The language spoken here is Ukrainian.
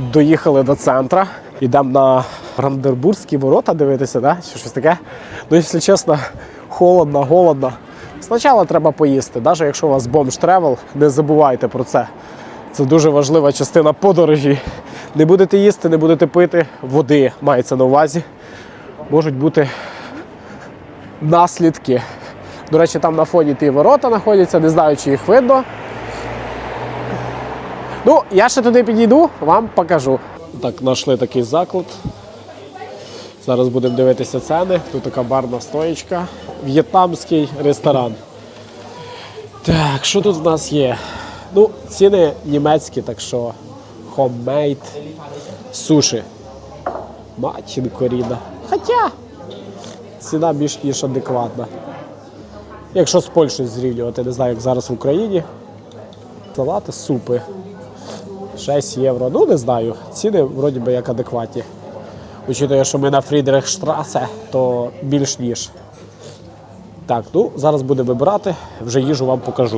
доїхали до центра. Йдемо на Брандербурзькі ворота дивитися, да? чи щось таке. Ну, якщо чесно, холодно, голодно. Спочатку треба поїсти. Навіть якщо у вас бомж тревел, не забувайте про це. Це дуже важлива частина подорожі. Не будете їсти, не будете пити, води мається на увазі. Можуть бути наслідки. До речі, там на фоні ті ворота знаходяться, не знаю, чи їх видно. Ну, я ще туди підійду, вам покажу. Так, знайшли такий заклад. Зараз будемо дивитися ціни. Тут така барна стоїчка. В'єтнамський ресторан. Так, що тут в нас є? Ну, ціни німецькі, так що homemade суші. Матінко рідна. Хоча ціна більш ніж адекватна. Якщо з Польщею зрівнювати, не знаю, як зараз в Україні. Салати, супи. 6 євро. Ну, не знаю. Ціни вроді би як адекватні. Учитує, що ми на Фрідрихштрасе, то більш ніж. Так, ну зараз будемо вибирати, вже їжу вам покажу.